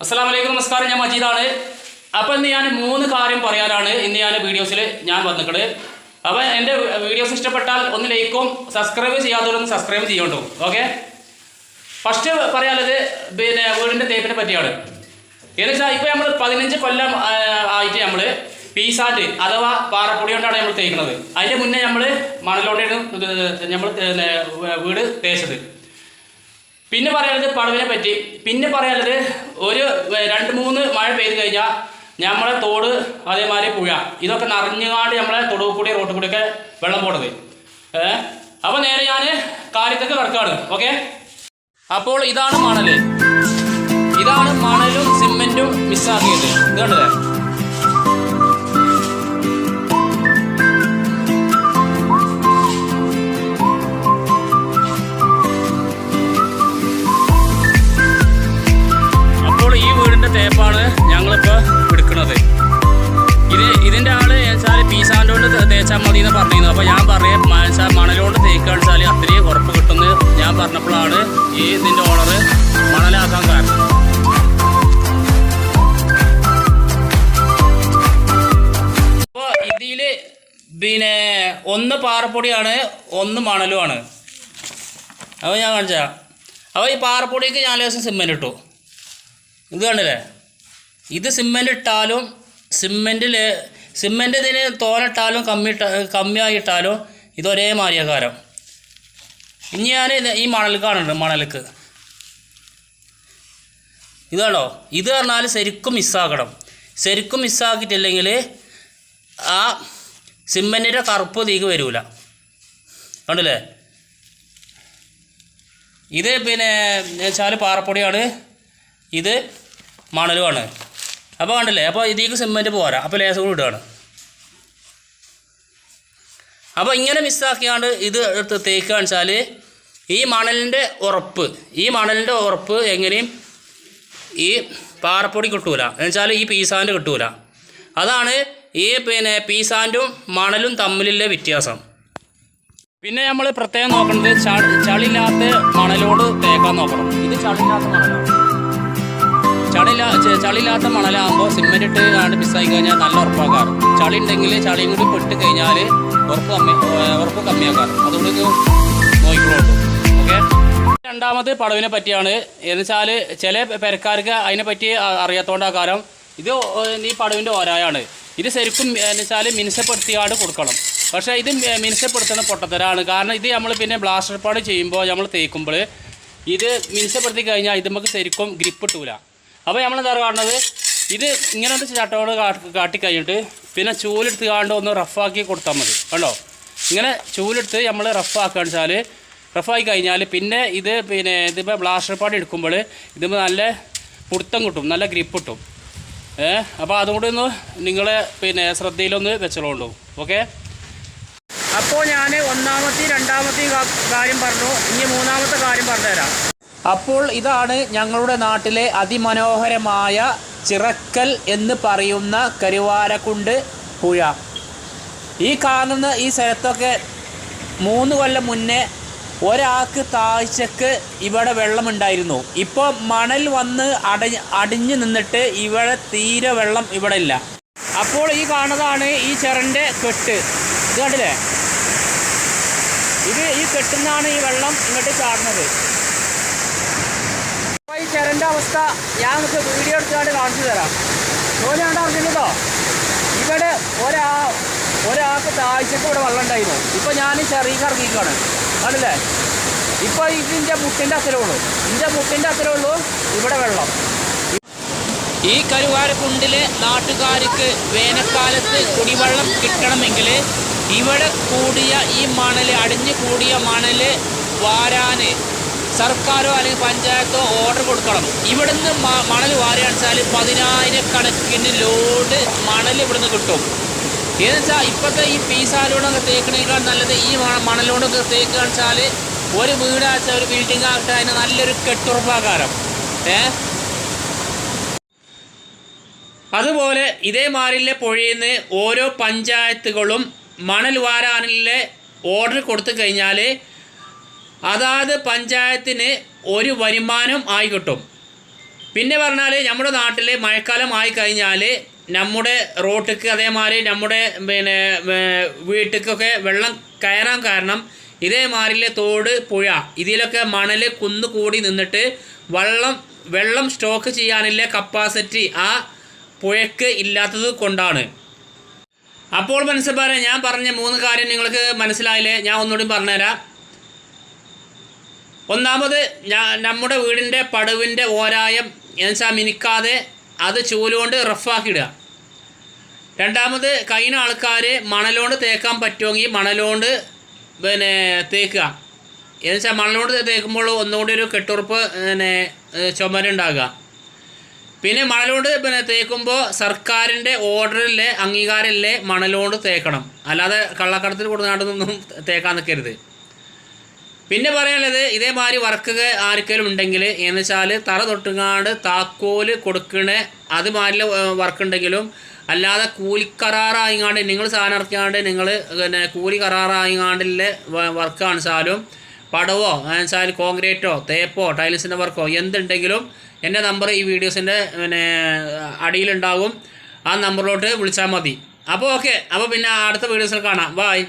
അസ്സാം വലൈക്കും നമസ്കാരം ഞാൻ മജീദാണ് അപ്പോൾ ഇന്ന് ഞാൻ മൂന്ന് കാര്യം പറയാനാണ് ഇന്ന് ഞാൻ വീഡിയോസിൽ ഞാൻ വന്നിട്ട് അപ്പോൾ എന്റെ വീഡിയോസ് ഇഷ്ടപ്പെട്ടാൽ ഒന്ന് ലൈക്കും സബ്സ്ക്രൈബ് ചെയ്യാത്തവരൊന്ന് സബ്സ്ക്രൈബ് ചെയ്യണ്ടോ ഓക്കെ ഫസ്റ്റ് പറയാനുള്ളത് പിന്നെ വീടിന്റെ തേപ്പിനെ പറ്റിയാണ് എന്ന് വെച്ചാൽ ഇപ്പോൾ നമ്മൾ പതിനഞ്ച് കൊല്ലം ആയിട്ട് നമ്മൾ പീസാറ്റ് അഥവാ പാറപ്പൊടി കൊണ്ടാണ് നമ്മൾ തേക്കുന്നത് അതിന്റെ മുന്നേ നമ്മൾ മണലോണ്ടാണ് നമ്മൾ വീട് തേച്ചത് പിന്നെ പറയാനുള്ളത് പടവിനെ പറ്റി. പിന്നെ പറയാനുള്ളത് ഒരു രണ്ട് മൂന്ന് മഴ പെയ്ത് കഴിഞ്ഞാൽ നമ്മളെ തോട് അതേമാതിരി പുഴ. ഇതൊക്കെ നിറഞ്ഞുകാണ്ട് നമ്മളെ തൊടുവ് കൂടി റോട്ടിൽ കൂടിയൊക്കെ വെള്ളം പോണത്. ഏഹ് അപ്പോൾ നേരെ ഞാൻ കാര്യത്തൊക്കെ വർക്കാണ് ഓക്കെ? അപ്പോൾ ഇതാണ് മണൽ. ഇതാണ് മണലും സിമെന്റും മിസ്സാക്കിയത് ഇത് കണ്ടതേ പറഞ്ഞപ്പോഴാണ് ഈ ഇതിന്റെ ഓണർ മണലാക്കാൻ കാരണം. അപ്പോൾ ഇതിൽ പിന്നെ ഒന്ന് പാറപ്പൊടിയാണ് ഒന്ന് മണലുമാണ്. അപ്പോൾ ഞാൻ കാണിച്ചാ അപ്പോൾ ഈ പാറപ്പൊടിക്ക് ഞാൻ ലേശം സിമ്മന്റ് ഇട്ടു. ഇത് കണ്ടില്ലേ? ഇത് സിമെന്റ് ഇട്ടാലും സിമെന്റിൽ സിമെന്റ് ഇതിന് തോനിട്ടാലും കമ്മി ഇട്ട കമ്മിയായി ഇട്ടാലും ഇത് ഒരേ മാറിയകാരം ഇനി ഞാൻ ഈ മണൽ കാണുന്നുണ്ട് മണൽക്ക് ഇതാണോ ഇത് പറഞ്ഞാൽ ശരിക്കും മിസ്സാക്കണം ശരിക്കും മിസ്സാക്കിയിട്ടില്ലെങ്കിൽ ആ സിമെന്റിന്റെ കറുപ്പ് തീക്ക് വരില്ല കണ്ടില്ലേ? ഇത് പിന്നെ വെച്ചാൽ പാറപ്പൊടിയാണ്. ഇത് മണലുമാണ്. അപ്പോൾ കണ്ടില്ലേ? അപ്പോൾ ഇതിലേക്ക് സിമെന്റ് പോരാ. അപ്പോൾ ലേസ് കൂടി ഇടുകയാണ്. അപ്പോൾ ഇങ്ങനെ മിസ്സാക്കിയാണ്ട് ഇത് എടുത്ത് തേക്കുക വെച്ചാൽ ഈ മണലിന്റെ ഉറപ്പ് ഈ മണലിന്റെ ഉറപ്പ് എങ്ങനെയും ഈ പാറപ്പൊടി കിട്ടൂല. എന്നുവെച്ചാൽ ഈ പീസാന്റെ കിട്ടൂല. അതാണ് ഈ പിന്നെ പീസാന്റും മണലും തമ്മിലുള്ള വ്യത്യാസം. പിന്നെ നമ്മൾ പ്രത്യേകം നോക്കേണ്ടത് ചളില്ലാത്ത മണലോട് തേക്കാൻ നോക്കണം. ഇത് ചളില്ലാത്ത മണലാണ്. ചളില്ലാ ചളില്ലാത്ത മണലാകുമ്പോൾ സിമെന്റ് ഇട്ട് കാണ്ട് മിസ്സായി കഴിഞ്ഞാൽ നല്ല ഉറപ്പാക്കാറ്. ചളി ഉണ്ടെങ്കിൽ ചളിയും കൂടി പെട്ട് കഴിഞ്ഞാൽ ഉറപ്പ് കമ്മി ഉറപ്പ് കമ്മിയാക്കാറ്. അതുകൊണ്ട് നോക്കിക്കോളൂ. ഓക്കെ. രണ്ടാമത് പടവിനെ പറ്റിയാണ്. എന്ന് വെച്ചാൽ ചില പെരക്കാർക്ക് അതിനെ പറ്റി അറിയാത്തതുകൊണ്ട് കാരണം ഇത് ഈ പടവിന്റെ ഓരായാണ്. ഇത് ശരിക്കും എന്ന് വെച്ചാൽ മിനുസപ്പെടുത്തിയാണ്ട് കൊടുക്കണം. പക്ഷേ ഇത് മിനുസപ്പെടുത്തുന്ന പൊട്ടത്തരാണ്. കാരണം ഇത് നമ്മൾ പിന്നെ ബ്ലാസ്റ്റർ പാട് ചെയ്യുമ്പോൾ നമ്മൾ തേക്കുമ്പോൾ ഇത് മിനുസപ്പെടുത്തി കഴിഞ്ഞാൽ ഇത് നമുക്ക് ശരിക്കും ഗ്രിപ്പ് കിട്ടൂല അപ്പോൾ നമ്മൾ നമ്മളെന്താ കാണുന്നത് ഇത് ഇങ്ങനത്തെ ചട്ടോട് കാട്ടി കഴിഞ്ഞിട്ട് പിന്നെ ചൂലെടുത്ത് കാണ്ട് ഒന്ന് റഫാക്കി കൊടുത്താൽ മതി. കണ്ടോ? ഇങ്ങനെ ചൂലെടുത്ത് നമ്മൾ റഫാക്കുകയെന്ന് വെച്ചാൽ റഫായി കഴിഞ്ഞാൽ പിന്നെ ഇത് പിന്നെ ഇതിപ്പോൾ ബ്ലാസ്റ്റർ പാട് എടുക്കുമ്പോൾ ഇതിപ്പോൾ നല്ല പുടുത്തം കിട്ടും നല്ല ഗ്രിപ്പ് കിട്ടും. ഏഹ് അപ്പോൾ അതുകൊണ്ട് ഒന്ന് നിങ്ങളെ പിന്നെ ശ്രദ്ധയിലൊന്ന് വെച്ചോളൂ. ഓക്കെ? അപ്പോൾ ഞാൻ ഒന്നാമത്തെയും രണ്ടാമത്തെയും കാര്യം പറഞ്ഞു. ഇനി മൂന്നാമത്തെ കാര്യം പറഞ്ഞുതരാം. അപ്പോൾ ഇതാണ് ഞങ്ങളുടെ നാട്ടിലെ അതിമനോഹരമായ ചിറക്കൽ എന്ന് പറയുന്ന കരുവാരക്കുണ്ട് പുഴ. ഈ കാണുന്ന ഈ സ്ഥലത്തൊക്കെ മൂന്ന് കൊല്ലം മുന്നേ ഒരാൾക്ക് താഴ്ചക്ക് ഇവിടെ വെള്ളമുണ്ടായിരുന്നു. ഇപ്പോൾ മണൽ വന്ന് അടഞ്ഞ് അടിഞ്ഞു നിന്നിട്ട് ഇവിടെ തീരെ വെള്ളം ഇവിടെ ഇല്ല അപ്പോൾ ഈ കാണുന്നതാണ് ഈ ചെറന്റെ കെട്ട്. ഇത് കണ്ടില്ലേ? ഇത് ഈ കെട്ടുന്നാണ് ഈ വെള്ളം ഇങ്ങോട്ട് ചാടുന്നത്. അപ്പോൾ ഈ ചെറന്റെ അവസ്ഥ ഞാൻ നിങ്ങൾക്ക് വീഡിയോ എടുത്തുകൊണ്ട് കാണിച്ചു തരാം. ജോലി കണ്ടാ അറിഞ്ഞിട്ടോ ഇവിടെ ഒരാ ഒരാൾക്ക് താഴ്ചക്ക് ഇവിടെ വെള്ളം ഉണ്ടായിരുന്നു ഇപ്പോൾ ഞാൻ ചെറിയ ഇറങ്ങിക്കാണ് കണ്ടില്ലേ ഇപ്പോൾ ഇതിന്റെ മുട്ടിന്റെ അത്രേ ഉള്ളൂ. ഇതിന്റെ മുട്ടിന്റെ അത്രേ ഉള്ളൂ ഇവിടെ വെള്ളം. ഈ കരുവാരക്കുണ്ടിലെ നാട്ടുകാർക്ക് വേനൽക്കാലത്ത് കുടിവെള്ളം കിട്ടണമെങ്കിൽ ഇവിടെ കൂടിയ ഈ മണൽ അടിഞ്ഞു കൂടിയ മണൽ വാരാന് സർക്കാരോ അല്ലെങ്കിൽ പഞ്ചായത്തോ ഓർഡർ കൊടുക്കണം. ഇവിടുന്ന് മണൽ വാരുകയാണെന്ന് വെച്ചാൽ പതിനായിരക്കണക്കിന് ലോഡ് മണൽ ഇവിടുന്ന് കിട്ടും. എന്ന് വെച്ചാൽ ഇപ്പോഴത്തെ ഈ പീസാലോടൊക്കെ തേക്കണേക്കാൾ നല്ലത് ഈ മണലോടൊക്കെ തേക്കുകയെന്ന് വെച്ചാൽ ഒരു വീടാച്ച ഒരു ബിൽഡിംഗ് ആകട്ടെ അതിന് നല്ലൊരു കെട്ടുറപ്പാകാരം. ഏ? അതുപോലെ ഇതേമാരിലെ പുഴയിൽ നിന്ന് ഓരോ പഞ്ചായത്തുകളും മണൽ വാരാനിലെ ഓർഡർ കൊടുത്തു കഴിഞ്ഞാൽ അതാത് പഞ്ചായത്തിന് ഒരു വരുമാനം ആയി കിട്ടും. പിന്നെ പറഞ്ഞാൽ നമ്മുടെ നാട്ടിൽ മഴക്കാലം ആയി കഴിഞ്ഞാൽ നമ്മുടെ റോട്ടിക്ക് അതേമാതിരി നമ്മുടെ പിന്നെ വീട്ടിലേക്കൊക്കെ വെള്ളം കയറാൻ കാരണം ഇതേമാതിരിലെ തോട് പുഴ ഇതിലൊക്കെ മണൽ കുന്നുകൂടി നിന്നിട്ട് വെള്ളം വെള്ളം സ്റ്റോക്ക് ചെയ്യാനില്ല കപ്പാസിറ്റി ആ പുഴയ്ക്ക് ഇല്ലാത്തത് കൊണ്ടാണ്. അപ്പോൾ മനസ്സിലാരെ ഞാൻ പറഞ്ഞ മൂന്ന് കാര്യം നിങ്ങൾക്ക് മനസ്സിലായില്ലേ? ഞാൻ ഒന്നുകൂടി പറഞ്ഞുതരാം. ഒന്നാമത് നമ്മുടെ വീടിന്റെ പടുവിന്റെ ഓരായം എന്നുവെച്ചാൽ മിനിക്കാതെ അത് ചൂലുകൊണ്ട് റഫാക്കിയിടുക. രണ്ടാമത് കഴിഞ്ഞ ആൾക്കാർ മണലുകൊണ്ട് തേക്കാൻ പറ്റുമെങ്കിൽ മണലുകൊണ്ട് പിന്നെ തേക്കുക. എന്ന് വെച്ചാൽ മണലുകൊണ്ട് തേക്കുമ്പോൾ ഒന്നുകൂടി ഒരു കെട്ടുറപ്പ് പിന്നെ ചുമരുണ്ടാകുക. പിന്നെ മണലുകൊണ്ട് പിന്നെ തേക്കുമ്പോൾ സർക്കാരിന്റെ ഓർഡറിലെ അംഗീകാരമില്ലേ മണലുകൊണ്ട് തേക്കണം. അല്ലാതെ കള്ളക്കടത്തിൽ കൊടുക്കാണ്ടൊന്നും തേക്കാൻ നിൽക്കരുത്. പിന്നെ പറയാനുള്ളത് ഇതേമാതിരി വർക്ക് ആർക്കെങ്കിലും ഉണ്ടെങ്കിൽ എന്ന് വെച്ചാൽ തറ തൊട്ടുങ്ങാണ്ട് താക്കോൽ കൊടുക്കണ അത് മാതിരി വർക്ക് ഉണ്ടെങ്കിലും അല്ലാതെ കൂലി കൂലിക്കരാറായിങ്ങാണ്ട് നിങ്ങൾ സാധനം ഇറക്കിയാണ്ട് നിങ്ങൾ പിന്നെ കൂലി കരാറായിങ്ങാണ്ടുള്ള വർക്ക് കാണിച്ചാലും പടവോ എന്നുവെച്ചാൽ കോൺക്രീറ്റോ തേപ്പോ ടൈൽസിന്റെ വർക്കോ എന്തുണ്ടെങ്കിലും എന്റെ നമ്പർ ഈ വീഡിയോസിന്റെ പിന്നെ അടിയിലുണ്ടാകും ആ നമ്പറിലോട്ട് വിളിച്ചാൽ മതി. അപ്പോൾ ഓക്കെ അപ്പോൾ പിന്നെ അടുത്ത വീഡിയോസിൽ കാണാം. ബായ്